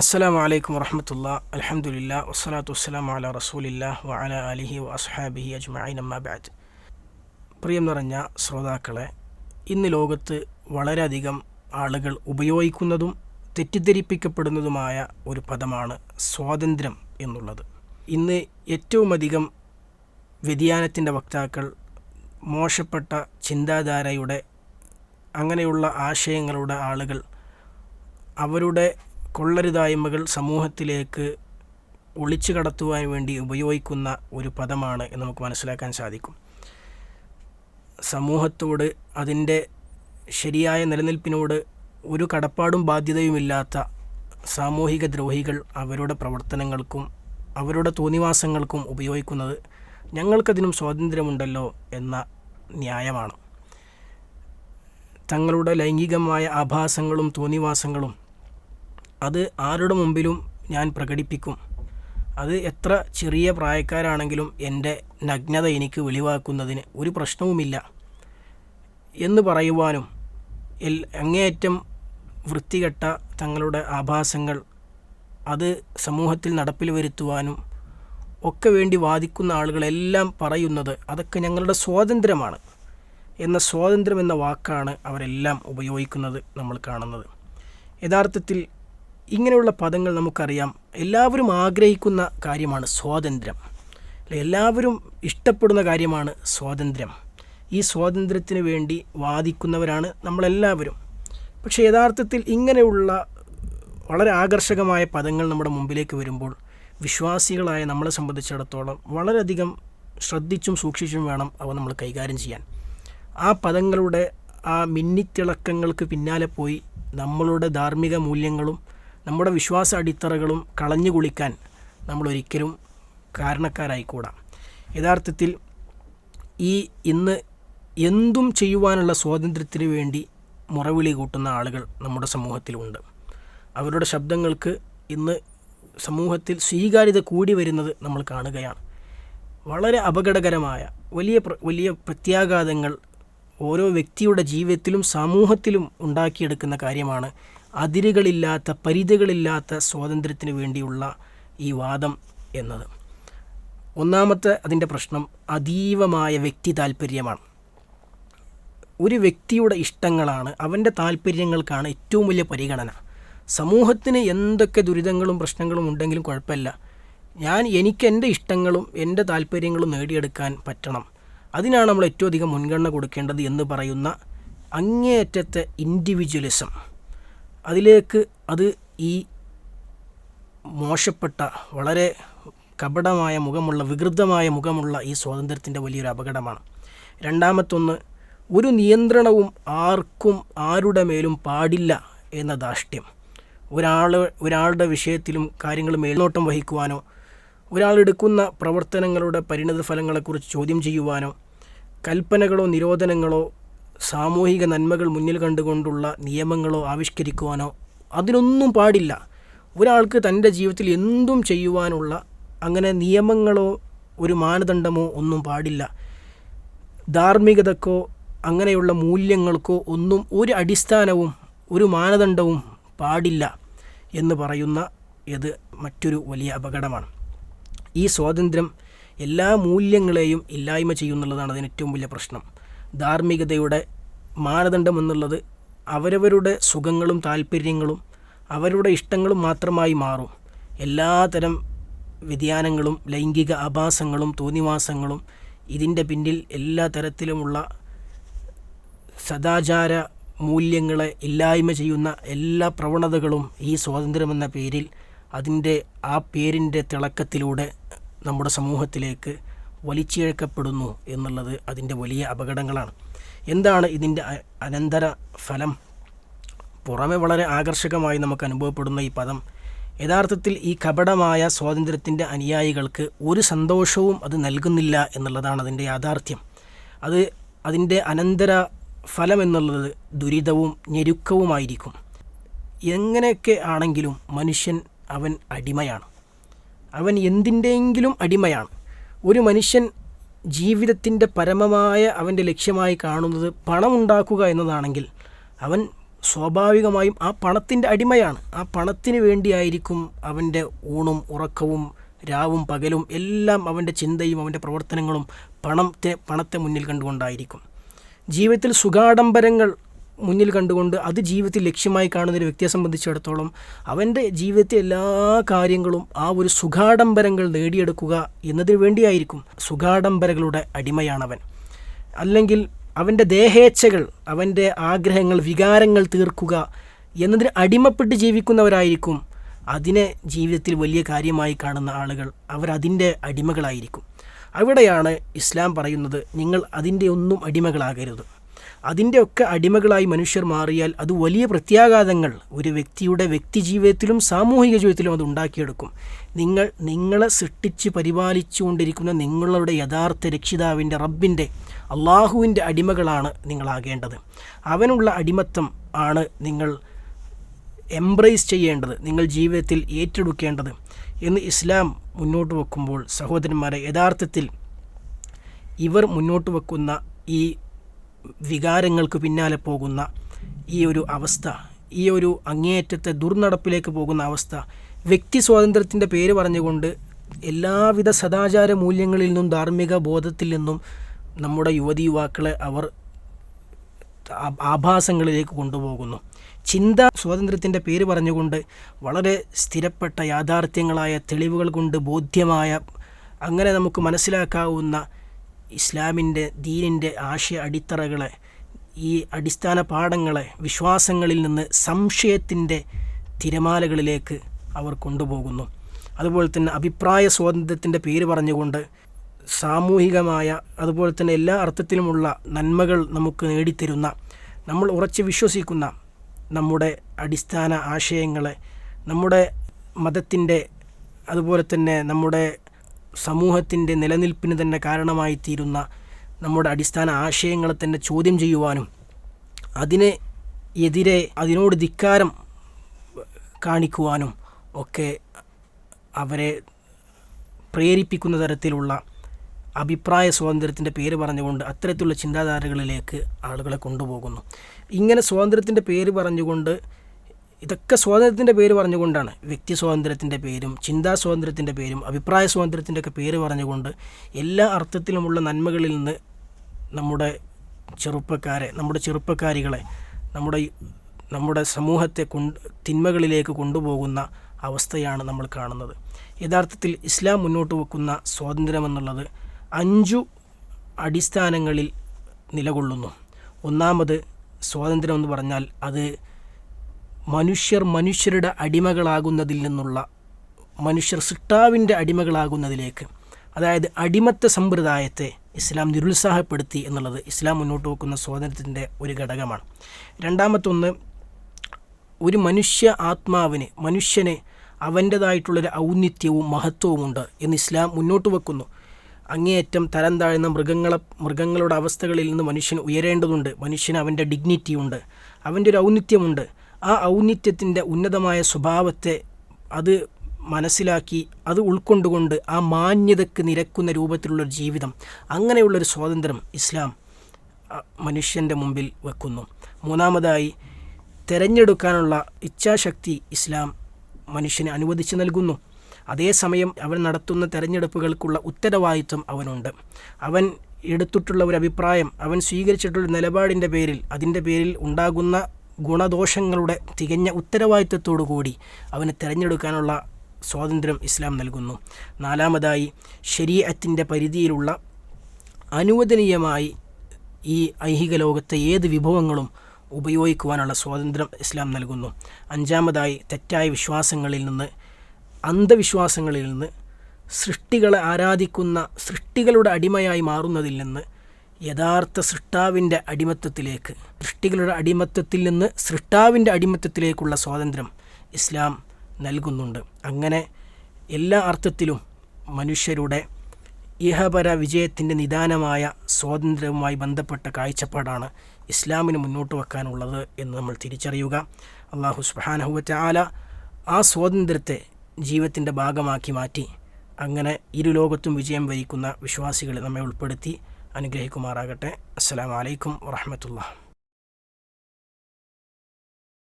അസ്സലാമു അലൈക്കും വറഹമത്തുള്ള. അലഹമുല്ല വസ്സലാത്തു വസ്സലാം അല റസൂലില്ല വഅല അലിഹി വസ്ഹാബിഹി അസ്ഹാബിഹി അജ്മഈൻ അമ്മാബാദ് പ്രിയം നിറഞ്ഞ ശ്രോതാക്കളെ ഇന്ന് ലോകത്ത് വളരെയധികം ആളുകൾ ഉപയോഗിക്കുന്നതും തെറ്റിദ്ധരിപ്പിക്കപ്പെടുന്നതുമായ ഒരു പദമാണ് സ്വാതന്ത്ര്യം എന്നുള്ളത്. ഇന്ന് ഏറ്റവും അധികം വ്യതിയാനത്തിന്റെ വക്താക്കൾ മോശപ്പെട്ട ചിന്താധാരയുടെ അങ്ങനെയുള്ള ആശയങ്ങളുടെ ആളുകൾ അവരുടെ കൊള്ളരുതായ്മകൾ സമൂഹത്തിലേക്ക് ഒളിച്ചു കടത്തുവാൻ വേണ്ടി ഉപയോഗിക്കുന്ന ഒരു പദമാണ് എന്ന് നമുക്ക് മനസ്സിലാക്കാൻ സാധിക്കും. സമൂഹത്തോട് അതിന്റെ ശരിയായ നിലനിൽപ്പിനോട് ഒരു കടപ്പാടും ബാധ്യതയുമില്ലാത്ത സാമൂഹിക ദ്രോഹികൾ അവരുടെ പ്രവർത്തനങ്ങൾക്കും അവരുടെ തോന്നിവാസങ്ങൾക്കും ഉപയോഗിക്കുന്നത് ഞങ്ങൾക്കതിനും സ്വാതന്ത്ര്യമുണ്ടല്ലോ എന്ന ന്യായമാണ്. തങ്ങളുടെ ലൈംഗികമായ ആഭാസങ്ങളും തോന്നിവാസങ്ങളും അത് ആരുടെ മുമ്പിലും ഞാൻ പ്രകടിപ്പിക്കും. അത് എത്ര ചെറിയ പ്രായക്കാരാണെങ്കിലും എന്റെ നഗ്നത എനിക്ക് വെളിവാക്കുന്നതിന് ഒരു പ്രശ്നവുമില്ല എന്ന് പറയുവാനും എൽ അങ്ങേയറ്റം വൃത്തികെട്ട തങ്ങളുടെ ആഭാസങ്ങൾ അത് സമൂഹത്തിൽ നടപ്പിൽ വരുത്തുവാനും ഒക്കെ വേണ്ടി വാദിക്കുന്ന ആളുകളെല്ലാം പറയുന്നത് അതൊക്കെ ഞങ്ങളുടെ സ്വാതന്ത്ര്യമാണ് എന്ന സ്വാതന്ത്ര്യം എന്ന വാക്കാണ് അവരെല്ലാം ഉപയോഗിക്കുന്നത് നമ്മൾ കാണുന്നത്. യഥാർത്ഥത്തിൽ ഇങ്ങനെയുള്ള പദങ്ങൾ നമുക്കറിയാം. എല്ലാവരും ആഗ്രഹിക്കുന്ന കാര്യമാണ് സ്വാതന്ത്ര്യം. എല്ലാവരും ഇഷ്ടപ്പെടുന്ന കാര്യമാണ് സ്വാതന്ത്ര്യം. ഈ സ്വാതന്ത്ര്യത്തിന് വേണ്ടി വാദിക്കുന്നവരാണ് നമ്മളെല്ലാവരും. പക്ഷേ യഥാർത്ഥത്തിൽ ഇങ്ങനെയുള്ള വളരെ ആകർഷകമായ പദങ്ങൾ നമ്മുടെ മുമ്പിലേക്ക് വരുമ്പോൾ വിശ്വാസികളായ നമ്മളെ സംബന്ധിച്ചിടത്തോളം വളരെയധികം ശ്രദ്ധിച്ചും സൂക്ഷിച്ചും വേണം അവ നമ്മൾ കൈകാര്യം ചെയ്യാൻ. ആ പദങ്ങളുടെ ആ മിന്നിത്തിളക്കങ്ങൾക്ക് പിന്നാലെ പോയി നമ്മളുടെ ധാർമ്മിക മൂല്യങ്ങളും നമ്മുടെ വിശ്വാസ അടിത്തറകളും കളഞ്ഞു കുളിക്കാൻ നമ്മൾ ഒരിക്കലും കാരണക്കാരായിക്കൂടാ. യഥാർത്ഥത്തിൽ ഈ ഇന്ന് എന്തും ചെയ്യുവാനുള്ള സ്വാതന്ത്ര്യത്തിന് വേണ്ടി മുറവിളി കൂട്ടുന്ന ആളുകൾ നമ്മുടെ സമൂഹത്തിലുണ്ട്. അവരുടെ ശബ്ദങ്ങൾക്ക് ഇന്ന് സമൂഹത്തിൽ സ്വീകാര്യത കൂടി വരുന്നത് നമ്മൾ കാണുകയാണ്. വളരെ അപകടകരമായ വലിയ വലിയ പ്രത്യാഘാതങ്ങൾ ഓരോ വ്യക്തിയുടെ ജീവിതത്തിലും സമൂഹത്തിലും ഉണ്ടാക്കിയെടുക്കുന്ന കാര്യമാണ് അതിരുകളില്ലാത്ത പരിധികളില്ലാത്ത സ്വാതന്ത്ര്യത്തിന് വേണ്ടിയുള്ള ഈ വാദം എന്നത്. ഒന്നാമത്തെ അതിന്റെ പ്രശ്നം അതീവമായ വ്യക്തി താല്പര്യമാണ് ഒരു വ്യക്തിയുടെ ഇഷ്ടങ്ങളാണ് അവന്റെ താല്പര്യങ്ങൾക്കാണ് ഏറ്റവും വലിയ പരിഗണന. സമൂഹത്തിന് എന്തൊക്കെ ദുരിതങ്ങളും പ്രശ്നങ്ങളും ഉണ്ടെങ്കിലും കുഴപ്പമില്ല. ഞാൻ എനിക്ക് എന്റെ ഇഷ്ടങ്ങളും എന്റെ താല്പര്യങ്ങളും നേടിയെടുക്കാൻ പറ്റണം. അതിനാണ് നമ്മൾ ഏറ്റവും അധികം മുൻഗണന കൊടുക്കേണ്ടത് എന്ന് പറയുന്ന അങ്ങേയറ്റത്തെ ഇൻഡിവിജ്വലിസം അതിലേക്ക് അത് ഈ മോശപ്പെട്ട വളരെ കപടമായ മുഖമുള്ള വികൃതമായ മുഖമുള്ള ഈ സ്വാതന്ത്ര്യത്തിന്റെ വലിയൊരു അപകടമാണ്. രണ്ടാമത്തൊന്ന് ഒരു നിയന്ത്രണവും ആർക്കും ആരുടെ മേലും പാടില്ല എന്ന ധാഷ്ട്യം ഒരാൾ ഒരാളുടെ വിഷയത്തിലും കാര്യങ്ങൾ മേൽനോട്ടം വഹിക്കുവാനോ ഒരാൾ ഒരാളെടുക്കുന്ന പ്രവർത്തനങ്ങളുടെ പരിണിത ഫലങ്ങളെക്കുറിച്ച് ചോദ്യം ചെയ്യുവാനോ കൽപ്പനകളോ നിരോധനങ്ങളോ സാമൂഹിക നന്മകൾ മുന്നിൽ കണ്ടുകൊണ്ടുള്ള നിയമങ്ങളോ ആവിഷ്കരിക്കുവാനോ അതിനൊന്നും പാടില്ല. ഒരാൾക്ക് തന്റെ ജീവിതത്തിൽ എന്തും ചെയ്യുവാനുള്ള അങ്ങനെ നിയമങ്ങളോ ഒരു മാനദണ്ഡമോ ഒന്നും പാടില്ല. ധാർമ്മികതക്കോ അങ്ങനെയുള്ള മൂല്യങ്ങൾക്കോ ഒന്നും ഒരു അടിസ്ഥാനവും ഒരു മാനദണ്ഡവും പാടില്ല എന്ന് പറയുന്ന ഇത് മറ്റൊരു വലിയ അപകടമാണ്. ഈ സ്വാതന്ത്ര്യം എല്ലാ മൂല്യങ്ങളെയും ഇല്ലായ്മ ചെയ്യുന്നുള്ളതാണ് അതിന് ഏറ്റവും വലിയ പ്രശ്നം. ധാർമ്മികതയുടെ മാനദണ്ഡമെന്നുള്ളത് അവരവരുടെ സുഖങ്ങളും താല്പര്യങ്ങളും അവരുടെ ഇഷ്ടങ്ങളും മാത്രമായി മാറും. എല്ലാതരം വ്യതിയാനങ്ങളും ലൈംഗിക ആഭാസങ്ങളും തോന്നിവാസങ്ങളും ഇതിന്റെ പിന്നിൽ എല്ലാ തരത്തിലുമുള്ള സദാചാര മൂല്യങ്ങളെ ഇല്ലായ്മ ചെയ്യുന്ന എല്ലാ പ്രവണതകളും ഈ സ്വാതന്ത്ര്യമെന്ന പേരിൽ അതിന്റെ ആ പേരിന്റെ തിളക്കത്തിലൂടെ നമ്മുടെ സമൂഹത്തിലേക്ക് വലിച്ചിഴക്കപ്പെടുന്നു എന്നുള്ളത് അതിന്റെ വലിയ അപകടങ്ങളാണ്. എന്താണ് ഇതിന്റെ അനന്തര ഫലം പുറമെ വളരെ ആകർഷകമായി നമുക്ക് അനുഭവപ്പെടുന്ന ഈ പദം. യഥാർത്ഥത്തിൽ ഈ കപടമായ സ്വാതന്ത്ര്യത്തിന്റെ അനുയായികൾക്ക് ഒരു സന്തോഷവും അത് നൽകുന്നില്ല എന്നുള്ളതാണ് അതിന്റെ യാഥാർത്ഥ്യം. അത് അതിന്റെ അനന്തര ഫലം എന്നുള്ളത് ദുരിതവും ഞെരുക്കവുമായിരിക്കും. എങ്ങനെയൊക്കെ ആണെങ്കിലും മനുഷ്യൻ അവൻ അടിമയാണ്. അവൻ എന്തിന്റെയെങ്കിലും അടിമയാണ്. ഒരു മനുഷ്യൻ ജീവിതത്തിന്റെ പരമമായ അവന്റെ ലക്ഷ്യമായി കാണുന്നത് പണം ഉണ്ടാക്കുക എന്നതാണെങ്കിൽ അവൻ സ്വാഭാവികമായും ആ പണത്തിന്റെ അടിമയാണ്. ആ പണത്തിന് വേണ്ടിയായിരിക്കും അവന്റെ ഊണും ഉറക്കവും രാവും പകലും എല്ലാം അവന്റെ ചിന്തയും അവന്റെ പ്രവർത്തനങ്ങളും പണത്തെ പണത്തെ മുന്നിൽ കണ്ടുകൊണ്ടായിരിക്കും. ജീവിതത്തിൽ സുഖാഡംബരങ്ങൾ മുന്നിൽ കണ്ടുകൊണ്ട് അത് ജീവിതത്തിൽ ലക്ഷ്യമായി കാണുന്ന ഒരു വ്യക്തിയെ സംബന്ധിച്ചിടത്തോളം അവന്റെ ജീവിതത്തിലെ എല്ലാ കാര്യങ്ങളും ആ ഒരു സുഖാഡംബരങ്ങൾ നേടിയെടുക്കുക എന്നതിന് വേണ്ടിയായിരിക്കും സുഖാഡംബരങ്ങളുടെ അടിമയാണവൻ. അല്ലെങ്കിൽ അവന്റെ ദേഹേച്ഛകൾ അവന്റെ ആഗ്രഹങ്ങൾ വികാരങ്ങൾ തീർക്കുക എന്നതിന് അടിമപ്പെട്ട് ജീവിക്കുന്നവരായിരിക്കും അതിനെ ജീവിതത്തിൽ വലിയ കാര്യമായി കാണുന്ന ആളുകൾ. അവരതിന്റെ അടിമകളായിരിക്കും. അവിടെയാണ് ഇസ്ലാം പറയുന്നത് നിങ്ങൾ അതിന്റെ ഒന്നും അടിമകളാകരുത്. അതിന്റെ ഒക്കെ അടിമകളായി മനുഷ്യർ മാറിയാൽ അത് വലിയ പ്രത്യാഘാതങ്ങൾ. ഒരു വ്യക്തിയുടെ വ്യക്തി ജീവിതത്തിലും സാമൂഹിക ജീവിതത്തിലും അത് ഉണ്ടാക്കിയെടുക്കും. നിങ്ങൾ നിങ്ങളെ സൃഷ്ടിച്ച് പരിപാലിച്ചുകൊണ്ടിരിക്കുന്ന നിങ്ങളുടെ യഥാർത്ഥ രക്ഷിതാവിന്റെ റബ്ബിന്റെ അള്ളാഹുവിന്റെ അടിമകളാണ് നിങ്ങളാകേണ്ടത്. അവനുള്ള അടിമത്തം ആണ് നിങ്ങൾ എംബ്രേസ് ചെയ്യേണ്ടത്. നിങ്ങൾ ജീവിതത്തിൽ ഏറ്റെടുക്കേണ്ടത് എന്ന് ഇസ്ലാം മുന്നോട്ട് വെക്കുമ്പോൾ സഹോദരന്മാരെ യഥാർത്ഥത്തിൽ ഇവർ മുന്നോട്ട് വെക്കുന്ന ഈ വികാരങ്ങൾക്ക് പിന്നാലെ പോകുന്ന ഈ ഒരു അവസ്ഥ ഈ ഒരു അങ്ങേയറ്റത്തെ ദുർനടപ്പിലേക്ക് പോകുന്ന അവസ്ഥ വ്യക്തി സ്വാതന്ത്ര്യത്തിന്റെ പേര് പറഞ്ഞുകൊണ്ട് എല്ലാവിധ സദാചാര മൂല്യങ്ങളിൽ നിന്നും ധാർമ്മിക ബോധത്തിൽ നിന്നും നമ്മുടെ യുവതി യുവാക്കളെ അവർ ആഭാസങ്ങളിലേക്ക് കൊണ്ടുപോകുന്നു. ചിന്ത സ്വാതന്ത്ര്യത്തിന്റെ പേര് പറഞ്ഞുകൊണ്ട് വളരെ സ്ഥിരപ്പെട്ട യാഥാർത്ഥ്യങ്ങളായ തെളിവുകൾ കൊണ്ട് ബോധ്യമായ അങ്ങനെ നമുക്ക് മനസ്സിലാക്കാവുന്ന ഇസ്ലാമിന്റെ ദീനിന്റെ ആശയ അടിത്തറകളെ ഈ അടിസ്ഥാന പാഠങ്ങളെ വിശ്വാസങ്ങളിൽ നിന്ന് സംശയത്തിന്റെ തിരമാലകളിലേക്ക് അവർ കൊണ്ടുപോകുന്നു. അതുപോലെ തന്നെ അഭിപ്രായ സ്വാതന്ത്ര്യത്തിന്റെ പേര് പറഞ്ഞുകൊണ്ട് സാമൂഹികമായ അതുപോലെ തന്നെ എല്ലാ അർത്ഥത്തിലുമുള്ള നന്മകൾ നമുക്ക് നേടിത്തരുന്ന നമ്മൾ ഉറച്ച് വിശ്വസിക്കുന്ന നമ്മുടെ അടിസ്ഥാന ആശയങ്ങളെ നമ്മുടെ മതത്തിന്റെ അതുപോലെ തന്നെ നമ്മുടെ സമൂഹത്തിന്റെ നിലനിൽപ്പിന് തന്നെ കാരണമായി തീരുന്ന നമ്മുടെ അടിസ്ഥാന ആശയങ്ങളെ തന്നെ ചോദ്യം ചെയ്യുവാനും അതിനെ എതിരെ അതിനോട് ധിക്കാരം കാണിക്കുവാനും ഒക്കെ അവരെ പ്രേരിപ്പിക്കുന്ന തരത്തിലുള്ള അഭിപ്രായ സ്വാതന്ത്ര്യത്തിന്റെ പേര് പറഞ്ഞുകൊണ്ട് അത്തരത്തിലുള്ള ചിന്താധാരകളിലേക്ക് ആളുകളെ കൊണ്ടുപോകുന്നു. ഇങ്ങനെ സ്വാതന്ത്ര്യത്തിന്റെ പേര് പറഞ്ഞുകൊണ്ട് ഇതൊക്കെ സ്വാതന്ത്ര്യത്തിന്റെ പേര് പറഞ്ഞുകൊണ്ടാണ്. വ്യക്തി സ്വാതന്ത്ര്യത്തിന്റെ പേരും ചിന്താ സ്വാതന്ത്ര്യത്തിന്റെ പേരും അഭിപ്രായ സ്വാതന്ത്ര്യത്തിന്റെ ഒക്കെ പേര് പറഞ്ഞുകൊണ്ട് എല്ലാ അർത്ഥത്തിലുമുള്ള നന്മകളിൽ നിന്ന് നമ്മുടെ ചെറുപ്പക്കാരെ നമ്മുടെ ചെറുപ്പക്കാരികളെ നമ്മുടെ നമ്മുടെ സമൂഹത്തെ കൊണ്ട് തിന്മകളിലേക്ക് കൊണ്ടുപോകുന്ന അവസ്ഥയാണ് നമ്മൾ കാണുന്നത്. യഥാർത്ഥത്തിൽ ഇസ്ലാം മുന്നോട്ട് വെക്കുന്ന സ്വാതന്ത്ര്യമെന്നുള്ളത് അഞ്ചു അടിസ്ഥാനങ്ങളിൽ നിലകൊള്ളുന്നു. ഒന്നാമത് സ്വാതന്ത്ര്യം എന്ന് പറഞ്ഞാൽ അത് മനുഷ്യർ മനുഷ്യരുടെ അടിമകളാകുന്നതിൽ നിന്നുള്ള മനുഷ്യർ സിട്ടാവിന്റെ അടിമകളാകുന്നതിലേക്ക് അതായത് അടിമത്ത സമ്പ്രദായത്തെ ഇസ്ലാം നിരുത്സാഹപ്പെടുത്തി എന്നുള്ളത് ഇസ്ലാം മുന്നോട്ട് വെക്കുന്ന സ്വാതന്ത്ര്യത്തിന്റെ ഒരു ഘടകമാണ്. രണ്ടാമത്തൊന്ന് ഒരു മനുഷ്യ ആത്മാവിന് മനുഷ്യന് അവന്റേതായിട്ടുള്ളൊരു ഔന്നിത്യവും മഹത്വവുമുണ്ട് എന്ന് ഇസ്ലാം മുന്നോട്ട് വെക്കുന്നു. അങ്ങേയറ്റം തരം താഴ്ന്ന മൃഗങ്ങളെ മൃഗങ്ങളുടെ അവസ്ഥകളിൽ നിന്ന് മനുഷ്യൻ ഉയരേണ്ടതുണ്ട് മനുഷ്യന് അവന്റെ ഡിഗ്നിറ്റിയുണ്ട് അവന്റെ ഒരു ഔന്നിത്യമുണ്ട്. ആ ഔന്നിത്യത്തിന്റെ ഉന്നതമായ സ്വഭാവത്തെ അത് മനസ്സിലാക്കി അത് ഉൾക്കൊണ്ടുകൊണ്ട് ആ മാന്യതക്ക് നിരക്കുന്ന രൂപത്തിലുള്ളൊരു ജീവിതം. അങ്ങനെയുള്ളൊരു സ്വാതന്ത്ര്യം ഇസ്ലാം മനുഷ്യന്റെ മുമ്പിൽ വെക്കുന്നു. മൂന്നാമതായി തിരഞ്ഞെടുക്കാനുള്ള ഇച്ഛാശക്തി ഇസ്ലാം മനുഷ്യന് അനുവദിച്ചു നൽകുന്നു. അതേസമയം അവൻ നടത്തുന്ന തെരഞ്ഞെടുപ്പുകൾക്കുള്ള ഉത്തരവാദിത്വം അവനുണ്ട്. അവൻ എടുത്തിട്ടുള്ള ഒരു അഭിപ്രായം അവൻ സ്വീകരിച്ചിട്ടുള്ള നിലപാടിന്റെ പേരിൽ അതിന്റെ പേരിൽ ഉണ്ടാകുന്ന ഗുണദോഷങ്ങളുടെ തികഞ്ഞ ഉത്തരവാദിത്വത്തോടു കൂടി അവന് തിരഞ്ഞെടുക്കാനുള്ള സ്വാതന്ത്ര്യം ഇസ്ലാം നൽകുന്നു. നാലാമതായി ശരീഅത്തിന്റെ പരിധിയിലുള്ള അനുവദനീയമായി ഈ ഐഹിക ലോകത്തെ ഏത് വിഭവങ്ങളും ഉപയോഗിക്കുവാനുള്ള സ്വാതന്ത്ര്യം ഇസ്ലാം നൽകുന്നു. അഞ്ചാമതായി തെറ്റായ വിശ്വാസങ്ങളിൽ നിന്ന് അന്ധവിശ്വാസങ്ങളിൽ നിന്ന് സൃഷ്ടികളെ ആരാധിക്കുന്ന സൃഷ്ടികളുടെ അടിമയായി മാറുന്നതിൽ നിന്ന് യഥാർത്ഥ സൃഷ്ടാവിന്റെ അടിമത്വത്തിലേക്ക് സൃഷ്ടികളുടെ അടിമത്വത്തിൽ നിന്ന് സൃഷ്ടാവിന്റെ അടിമത്വത്തിലേക്കുള്ള സ്വാതന്ത്ര്യം ഇസ്ലാം നൽകുന്നുണ്ട്. അങ്ങനെ എല്ലാ അർത്ഥത്തിലും മനുഷ്യരുടെ ഇഹപര വിജയത്തിന്റെ നിദാനമായ സ്വാതന്ത്ര്യവുമായി ബന്ധപ്പെട്ട കാഴ്ചപ്പാടാണ് ഇസ്ലാമിന് മുന്നോട്ട് വെക്കാനുള്ളത് എന്ന് നമ്മൾ തിരിച്ചറിയുക. അള്ളാഹു സുബാനഹുവറ്റ ആല ആ സ്വാതന്ത്ര്യത്തെ ജീവിതത്തിന്റെ ഭാഗമാക്കി മാറ്റി അങ്ങനെ ഇരു ലോകത്തും വിജയം വരിക്കുന്ന വിശ്വാസികളെ നമ്മെ ഉൾപ്പെടുത്തി. അനുഗ്രഹിക്കുമാറാകട്ടെ. അസ്സാം വലൈക്കും വറഹമത്തുള്ള